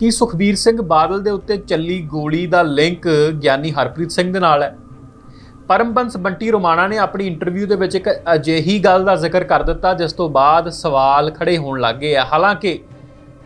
ਕੀ ਸੁਖਬੀਰ ਸਿੰਘ ਬਾਦਲ ਦੇ ਉੱਤੇ ਚੱਲੀ ਗੋਲੀ ਦਾ ਲਿੰਕ ਗਿਆਨੀ ਹਰਪ੍ਰੀਤ ਸਿੰਘ ਦੇ ਨਾਲ ਹੈ? ਪਰਮਬੰਸ ਬੰਟੀ ਰੋਮਾਣਾ ਨੇ ਆਪਣੀ ਇੰਟਰਵਿਊ ਦੇ ਵਿੱਚ ਇੱਕ ਅਜਿਹੀ ਗੱਲ ਦਾ ਜ਼ਿਕਰ ਕਰ ਦਿੱਤਾ, ਜਿਸ ਤੋਂ ਬਾਅਦ ਸਵਾਲ ਖੜੇ ਹੋਣ ਲੱਗੇ ਆ। ਹਾਲਾਂਕਿ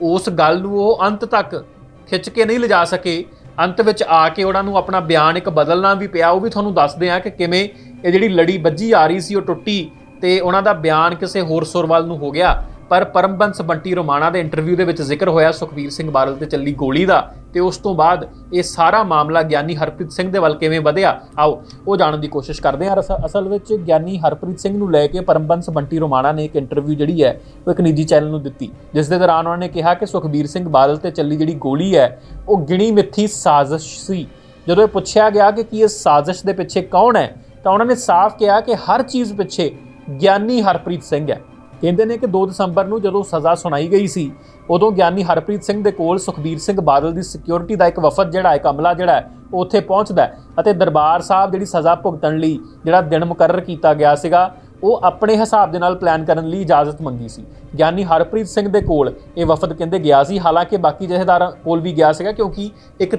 ਉਸ ਗੱਲ ਨੂੰ ਉਹ ਅੰਤ ਤੱਕ ਖਿੱਚ ਕੇ ਨਹੀਂ ਲਿਜਾ ਸਕੇ। ਅੰਤ ਵਿੱਚ ਆ ਕੇ ਉਹਨਾਂ ਨੂੰ ਆਪਣਾ ਬਿਆਨ ਇੱਕ ਬਦਲਣਾ ਵੀ ਪਿਆ। ਉਹ ਵੀ ਤੁਹਾਨੂੰ ਦੱਸਦੇ ਆ ਕਿ ਕਿਵੇਂ ਇਹ ਜਿਹੜੀ ਲੜੀ ਵੱਜੀ ਆ ਰਹੀ ਸੀ, ਉਹ ਟੁੱਟੀ ਤੇ ਉਹਨਾਂ ਦਾ ਬਿਆਨ ਕਿਸੇ ਹੋਰ ਸੁਰ ਵੱਲ ਨੂੰ ਹੋ ਗਿਆ। ਪਰ ਪਰਮਬੰਸ ਬੰਟੀ ਰੋਮਾਣਾ ਦੇ ਇੰਟਰਵਿਊ ਦੇ ਵਿੱਚ ਜ਼ਿਕਰ ਹੋਇਆ ਸੁਖਬੀਰ ਸਿੰਘ ਬਾਦਲ ਤੇ ਚੱਲੀ ਗੋਲੀ ਦਾ ਤੇ ਉਸ ਤੋਂ ਬਾਅਦ ਇਹ ਸਾਰਾ ਮਾਮਲਾ ਗਿਆਨੀ ਹਰਪ੍ਰੀਤ ਸਿੰਘ ਦੇ ਵੱਲ ਕਿਵੇਂ ਵਧਿਆ? ਆਓ, ਉਹ ਜਾਣਨ ਦੀ ਕੋਸ਼ਿਸ਼ ਕਰਦੇ ਹਾਂ। ਅਸ- ਅਸਲ ਵਿੱਚ ਗਿਆਨੀ ਹਰਪ੍ਰੀਤ ਸਿੰਘ ਨੂੰ ਲੈ ਕੇ ਪਰਮਬੰਸ ਬੰਟੀ ਰੋਮਾਣਾ ਨੇ ਇੱਕ ਇੰਟਰਵਿਊ ਜਿਹੜੀ ਹੈ, ਉਹ ਇੱਕ ਨਿੱਜੀ ਚੈਨਲ ਨੂੰ ਦਿੱਤੀ, ਜਿਸ ਦੇ ਦੌਰਾਨ ਉਹਨਾਂ ਨੇ ਕਿਹਾ ਕਿ ਸੁਖਬੀਰ ਸਿੰਘ ਬਾਦਲ ਤੇ ਚੱਲੀ ਜਿਹੜੀ ਗੋਲੀ ਹੈ, ਉਹ ਗਿਣੀ ਮਿੱਥੀ ਸਾਜ਼ਿਸ਼ ਸੀ। ਜਦੋਂ ਇਹ ਪੁੱਛਿਆ ਗਿਆ ਕਿ ਕੀ ਇਸ ਸਾਜ਼ਿਸ਼ ਦੇ ਪਿੱਛੇ ਕੌਣ ਹੈ, ਤਾਂ ਉਹਨਾਂ ਨੇ ਸਾਫ਼ ਕਿਹਾ ਕਿ ਹਰ ਚੀਜ਼ ਪਿੱਛੇ ਗਿਆਨੀ ਹਰਪ੍ਰੀਤ ਸਿੰਘ ਹੈ। ਕਹਿੰਦੇ ਨੇ ਕਿ 2 ਦਸੰਬਰ ਨੂੰ ਜਦੋਂ ਸਜ਼ਾ ਸੁਣਾਈ ਗਈ ਸੀ, ਉਦੋਂ ਗਿਆਨੀ ਹਰਪ੍ਰੀਤ ਸਿੰਘ ਦੇ ਕੋਲ ਸੁਖਬੀਰ ਸਿੰਘ ਬਾਦਲ ਦੀ ਸਿਕਿਉਰਿਟੀ ਦਾ ਇੱਕ ਵਫਦ ਜਿਹੜਾ ਹੈ ਅਮਲਾ ਜਿਹੜਾ ਉਹ ਉੱਥੇ ਪਹੁੰਚਦਾ ਅਤੇ ਦਰਬਾਰ ਸਾਹਿਬ ਜਿਹੜੀ ਸਜ਼ਾ ਭੁਗਤਣ ਲਈ ਜਿਹੜਾ ਦਿਨ ਮੁਕਰਰ ਕੀਤਾ ਗਿਆ ਸੀਗਾ, ਉਹ ਆਪਣੇ ਹਿਸਾਬ ਦੇ ਨਾਲ ਪਲਾਨ ਕਰਨ ਲਈ ਇਜਾਜ਼ਤ ਮੰਗੀ ਸੀ। ਗਿਆਨੀ ਹਰਪ੍ਰੀਤ ਸਿੰਘ ਦੇ ਕੋਲ ਇਹ ਵਫਦ ਕਹਿੰਦੇ ਗਿਆ ਸੀ, ਹਾਲਾਂਕਿ ਬਾਕੀ ਜਥੇਦਾਰਾਂ ਕੋਲ ਵੀ ਗਿਆ ਸੀਗਾ ਕਿਉਂਕਿ ਇੱਕ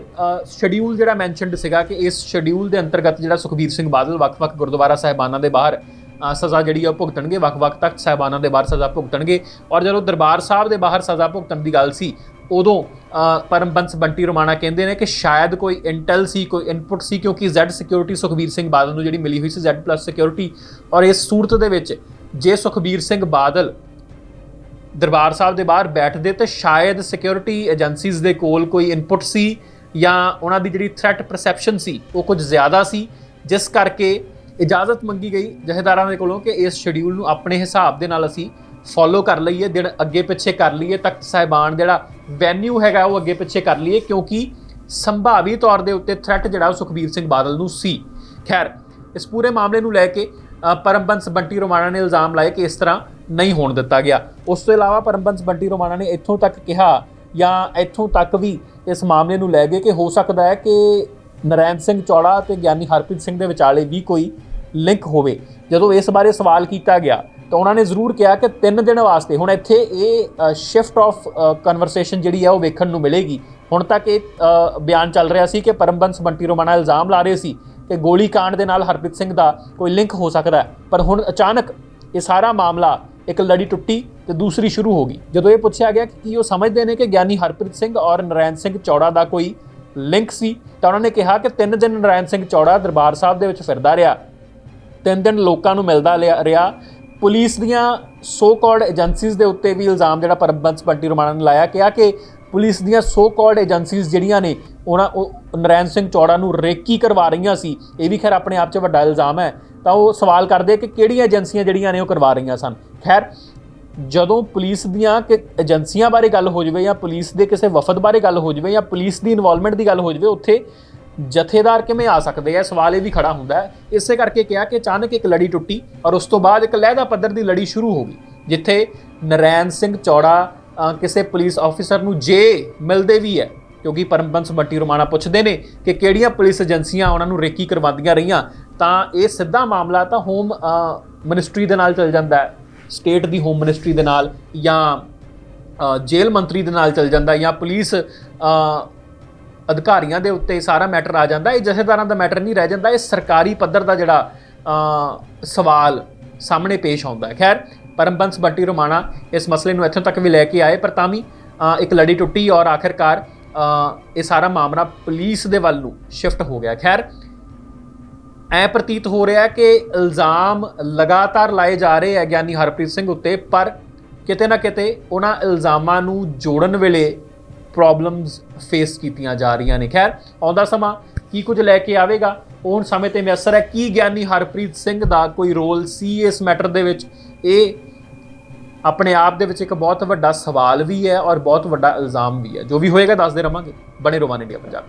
ਸ਼ਡਿਊਲ ਜਿਹੜਾ ਮੈਂਸ਼ਨਡ ਸੀਗਾ ਕਿ ਇਸ ਸ਼ਡਿਊਲ ਦੇ ਅੰਤਰਗਤ ਜਿਹੜਾ ਸੁਖਬੀਰ ਸਿੰਘ ਬਾਦਲ ਵੱਖ-ਵੱਖ ਗੁਰਦੁਆਰਾ ਸਾਹਿਬਾਨਾਂ ਦੇ ਬਾਹਰ ਸਜ਼ਾ ਜਿਹੜੀ ਆ ਉਹ ਭੁਗਤਣਗੇ, ਵੱਖ-ਵੱਖ ਤਖਤ ਸਾਹਿਬਾਨਾਂ ਦੇ ਬਾਹਰ ਸਜ਼ਾ ਭੁਗਤਣਗੇ। ਔਰ ਜਦੋਂ ਦਰਬਾਰ ਸਾਹਿਬ ਦੇ ਬਾਹਰ ਸਜ਼ਾ ਭੁਗਤਣ ਦੀ ਗੱਲ ਸੀ, ਉਦੋਂ ਪਰਮਬੰਸ ਬੰਟੀ ਰੋਮਾਣਾ ਕਹਿੰਦੇ ਨੇ ਕਿ ਸ਼ਾਇਦ ਕੋਈ ਇੰਟੈਲ ਸੀ, ਕੋਈ ਇਨਪੁਟ ਸੀ, ਕਿਉਂਕਿ Z ਸਿਕਿਉਰਿਟੀ ਸੁਖਬੀਰ ਸਿੰਘ ਬਾਦਲ ਨੂੰ ਜਿਹੜੀ ਮਿਲੀ ਹੋਈ ਸੀ Z+ ਸਿਕਿਉਰਿਟੀ ਔਰ ਇਸ ਸੂਰਤ ਦੇ ਵਿੱਚ ਜੇ ਸੁਖਬੀਰ ਸਿੰਘ ਬਾਦਲ ਦਰਬਾਰ ਸਾਹਿਬ ਦੇ ਬਾਹਰ ਬੈਠਦੇ ਤੇ ਸ਼ਾਇਦ ਸਿਕਿਉਰਿਟੀ ਏਜੰਸੀਜ਼ ਦੇ ਕੋਲ ਕੋਈ ਇਨਪੁਟ ਸੀ ਜਾਂ ਉਹਨਾਂ ਦੀ ਜਿਹੜੀ ਥ੍ਰੈਟ ਪਰਸੈਪਸ਼ਨ ਸੀ, ਉਹ ਕੁਝ ਜ਼ਿਆਦਾ ਸੀ, ਜਿਸ ਕਰਕੇ ਇਜਾਜ਼ਤ ਮੰਗੀ ਗਈ ਜਹੇਦਾਰਾਂ ਦੇ ਕੋਲੋਂ ਕਿ ਇਸ ਸ਼ਡਿਊਲ ਨੂੰ ਆਪਣੇ ਹਿਸਾਬ ਦੇ ਨਾਲ ਅਸੀਂ ਫੋਲੋ ਕਰ ਲਈਏ, ਦਿਨ ਅੱਗੇ ਪਿੱਛੇ ਕਰ ਲਈਏ, ਤਖਤ ਸਾਹਿਬਾਨ ਜਿਹੜਾ ਵੈਨਿਊ ਹੈਗਾ ਉਹ ਅੱਗੇ ਪਿੱਛੇ ਕਰ ਲਈਏ, ਕਿਉਂਕਿ ਸੰਭਾਵੀ ਤੌਰ ਦੇ ਉੱਤੇ ਥ੍ਰੈਟ ਜਿਹੜਾ ਉਹ ਸੁਖਬੀਰ ਸਿੰਘ ਬਾਦਲ ਨੂੰ ਸੀ। ਖੈਰ, ਇਸ ਪੂਰੇ ਮਾਮਲੇ ਨੂੰ ਲੈ ਕੇ ਪਰਮਬੰਸ ਬੰਟੀ ਰੋਮਾਣਾ ਨੇ ਇਲਜ਼ਾਮ ਲਾਏ ਕਿ ਇਸ ਤਰ੍ਹਾਂ ਨਹੀਂ ਹੋਣ ਦਿੱਤਾ ਗਿਆ। ਉਸ ਤੋਂ ਇਲਾਵਾ ਪਰਮਬੰਸ ਬੰਟੀ ਰੋਮਾਣਾ ਨੇ ਇੱਥੋਂ ਤੱਕ ਕਿਹਾ ਜਾਂ ਇੱਥੋਂ ਤੱਕ ਵੀ ਇਸ ਮਾਮਲੇ ਨੂੰ ਲੈ ਕੇ ਕਿ ਹੋ ਸਕਦਾ ਹੈ ਕਿ ਨਰੈਣ ਸਿੰਘ ਚੌੜਾ ਤੇ ਗਿਆਨੀ ਹਰਪ੍ਰੀਤ ਸਿੰਘ ਦੇ ਵਿਚਾਲੇ ਵੀ ਕੋਈ ਲਿੰਕ ਹੋਵੇ। ਜਦੋਂ ਇਸ ਬਾਰੇ ਸਵਾਲ ਕੀਤਾ ਗਿਆ, ਤਾਂ ਉਹਨਾਂ ਨੇ ਜ਼ਰੂਰ ਕਿਹਾ ਕਿ 3 ਦਿਨ ਵਾਸਤੇ, ਹੁਣ ਇੱਥੇ ਇਹ ਸ਼ਿਫਟ ਆਫ ਕਨਵਰਸੇਸ਼ਨ ਜਿਹੜੀ ਹੈ ਉਹ ਵੇਖਣ ਨੂੰ ਮਿਲੇਗੀ। ਹੁਣ ਤੱਕ ਇਹ ਬਿਆਨ ਚੱਲ ਰਿਹਾ ਸੀ ਕਿ ਪਰਮਬੰਸ ਬੰਟੀ ਰੋਮਾਣਾ ਇਲਜ਼ਾਮ ਲਾ ਰਹੇ ਸੀ ਕਿ ਗੋਲੀ ਕਾਂਡ ਦੇ ਨਾਲ ਹਰਪ੍ਰੀਤ ਸਿੰਘ ਦਾ ਕੋਈ ਲਿੰਕ ਹੋ ਸਕਦਾ ਹੈ। ਪਰ ਹੁਣ ਅਚਾਨਕ ਇਹ ਸਾਰਾ ਮਾਮਲਾ ਇੱਕ ਲੜੀ ਟੁੱਟੀ ਤੇ ਦੂਸਰੀ ਸ਼ੁਰੂ ਹੋ ਗਈ। ਜਦੋਂ ਇਹ ਪੁੱਛਿਆ ਗਿਆ ਕਿ ਕੀ ਉਹ ਸਮਝਦੇ ਨੇ ਕਿ ਗਿਆਨੀ ਹਰਪ੍ਰੀਤ ਸਿੰਘ ਔਰ ਨਰੈਣ ਸਿੰਘ ਚੌੜਾ ਦਾ ਕੋਈ ਲਿੰਕ ਸੀ ਤਾਂ ਉਹਨਾਂ ਨੇ ਕਿਹਾ ਕਿ ਤਿੰਨ ਦਿਨ ਨਰਾਇਣ ਸਿੰਘ ਚੌੜਾ ਦਰਬਾਰ ਸਾਹਿਬ ਦੇ ਵਿੱਚ ਫਿਰਦਾ ਰਿਹਾ। ਤਿੰਨ ਦਿਨ ਲੋਕਾਂ ਨੂੰ ਮਿਲਦਾ ਲਿਆ- ਰਿਹਾ। ਪੁਲਿਸ ਦੀਆਂ ਸੋ ਕਾਲਡ ਏਜੰਸੀਜ਼ ਦੇ ਉੱਤੇ ਵੀ ਇਲਜ਼ਾਮ ਜਿਹੜਾ ਪਰਮਬੰਸ ਬੰਟੀ ਰੋਮਾਣਾ ਨੇ ਲਾਇਆ ਕਿਹਾ ਕਿ ਪੁਲਿਸ ਦੀਆਂ ਸੋ ਕਾਲਡ ਏਜੰਸੀਜ਼ ਜਿਹੜੀਆਂ ਨੇ, ਉਹਨਾਂ ਉਹ ਨਰੈਣ ਸਿੰਘ ਚੌੜਾ ਨੂੰ ਰੇਕੀ ਕਰਵਾ ਰਹੀਆਂ ਸੀ। ਇਹ ਵੀ ਖੈਰ ਆਪਣੇ ਆਪ 'ਚ ਵੱਡਾ ਇਲਜ਼ਾਮ ਹੈ। ਤਾਂ ਉਹ ਸਵਾਲ ਕਰਦੇ ਕਿ ਕਿਹੜੀਆਂ ਏਜੰਸੀਆਂ ਜਿਹੜੀਆਂ ਨੇ ਉਹ ਕਰਵਾ ਰਹੀਆਂ ਸਨ? ਖੈਰ ਜਦੋਂ ਪੁਲਿਸ ਦੀਆਂ ਕਿ ਏਜੰਸੀਆਂ ਬਾਰੇ ਗੱਲ ਹੋ ਜਾਵੇ ਜਾਂ ਪੁਲਿਸ ਦੇ ਕਿਸੇ ਵਫਦ ਬਾਰੇ ਗੱਲ ਹੋ ਜਾਵੇ ਜਾਂ ਪੁਲਿਸ ਦੀ ਇਨਵੋਲਵਮੈਂਟ ਦੀ ਗੱਲ ਹੋ ਜਾਵੇ, ਉੱਥੇ ਜਥੇਦਾਰ ਕਿਵੇਂ ਆ ਸਕਦੇ ਆ? ਸਵਾਲ ਇਹ ਵੀ ਖੜਾ ਹੁੰਦਾ ਹੈ। ਇਸੇ ਕਰਕੇ ਕਿਹਾ ਕਿ ਅਚਾਨਕ ਇੱਕ ਲੜੀ ਟੁੱਟੀ ਔਰ ਉਸ ਤੋਂ ਬਾਅਦ ਇੱਕ ਲਹਿਦਾ ਪੱਧਰ ਦੀ ਲੜੀ ਸ਼ੁਰੂ ਹੋ ਗਈ, ਜਿੱਥੇ ਨਰੈਣ ਸਿੰਘ ਚੌੜਾ ਕਿਸੇ ਪੁਲਿਸ ਆਫੀਸਰ ਨੂੰ ਜੇ ਮਿਲਦੇ ਵੀ ਹੈ, ਕਿਉਂਕਿ ਪਰਮਬੰਸ ਬੱਟੀ ਰੋਮਾਣਾ ਪੁੱਛਦੇ ਨੇ ਕਿ ਕਿਹੜੀਆਂ ਪੁਲਿਸ ਏਜੰਸੀਆਂ ਉਹਨਾਂ ਨੂੰ ਰੇਕੀ ਕਰਵਾਉਂਦੀਆਂ ਰਹੀਆਂ, ਤਾਂ ਇਹ ਸਿੱਧਾ ਮਾਮਲਾ ਤਾਂ ਹੋਮ ਮਿਨਿਸਟਰੀ ਦੇ ਨਾਲ ਚੱਲ ਜਾਂਦਾ ਹੈ। ਸਟੇਟ ਦੀ ਹੋਮ ਮਿਨਿਸਟਰੀ ਦੇ ਨਾਲ ਜਾਂ ਜੇਲ੍ਹ ਮੰਤਰੀ ਦੇ ਨਾਲ ਚੱਲ ਜਾਂਦਾ ਜਾਂ ਪੁਲਿਸ ਅਧਿਕਾਰੀਆਂ ਦੇ ਉੱਤੇ ਸਾਰਾ ਮੈਟਰ ਆ ਜਾਂਦਾ। ਇਹ ਜਥੇਦਾਰਾਂ ਦਾ ਮੈਟਰ ਨਹੀਂ ਰਹਿ ਜਾਂਦਾ। ਇਹ ਸਰਕਾਰੀ ਪੱਧਰ ਦਾ ਜਿਹੜਾ ਸਵਾਲ ਸਾਹਮਣੇ ਪੇਸ਼ ਆਉਂਦਾ ਹੈ। ਖੈਰ, ਪਰਮਬੰਸ ਬੱਟੀ ਰੋਮਾਣਾ ਇਸ ਮਸਲੇ ਨੂੰ ਇੱਥੋਂ ਤੱਕ ਵੀ ਲੈ ਕੇ ਆਏ, ਪਰ ਤਾਂ ਵੀ ਇੱਕ ਲੜੀ ਟੁੱਟੀ ਔਰ ਆਖਿਰਕਾਰ ਇਹ ਸਾਰਾ ਮਾਮਲਾ ਪੁਲਿਸ ਦੇ ਵੱਲ ਨੂੰ ਸ਼ਿਫਟ ਹੋ ਗਿਆ। ਖੈਰ ਐ ਪ੍ਰਤੀਤ ਹੋ ਰਿਹਾ ਕਿ ਇਲਜ਼ਾਮ ਲਗਾਤਾਰ ਲਾਏ ਜਾ ਰਹੇ ਹੈ ਗਿਆਨੀ ਹਰਪ੍ਰੀਤ ਸਿੰਘ ਉੱਤੇ, ਪਰ ਕਿਤੇ ਨਾ ਕਿਤੇ ਉਹਨਾਂ ਇਲਜ਼ਾਮਾਂ ਨੂੰ ਜੋੜਨ ਵੇਲੇ ਪ੍ਰੋਬਲਮਸ ਫੇਸ ਕੀਤੀਆਂ ਜਾ ਰਹੀਆਂ ਨੇ। ਖੈਰ, ਆਉਂਦਾ ਸਮਾਂ ਕੀ ਕੁਝ ਲੈ ਕੇ ਆਵੇਗਾ? ਉਹ ਸਮੇਂ ਤੇ ਮੈਸਰ ਹੈ ਕੀ ਗਿਆਨੀ ਹਰਪ੍ਰੀਤ ਸਿੰਘ ਦਾ ਕੋਈ ਰੋਲ ਸੀ ਇਸ ਮੈਟਰ ਦੇ ਵਿੱਚ? ਇਹ ਆਪਣੇ ਆਪ ਦੇ ਵਿੱਚ ਇੱਕ ਬਹੁਤ ਵੱਡਾ ਸਵਾਲ ਵੀ ਹੈ ਔਰ ਬਹੁਤ ਵੱਡਾ ਇਲਜ਼ਾਮ ਵੀ ਹੈ। ਜੋ ਵੀ ਹੋਏਗਾ ਦੱਸਦੇ ਰਵਾਂਗੇ। ਬਣੇ ਰੋਵਾਨ ਇੰਡੀਆ ਪੰਜਾਬ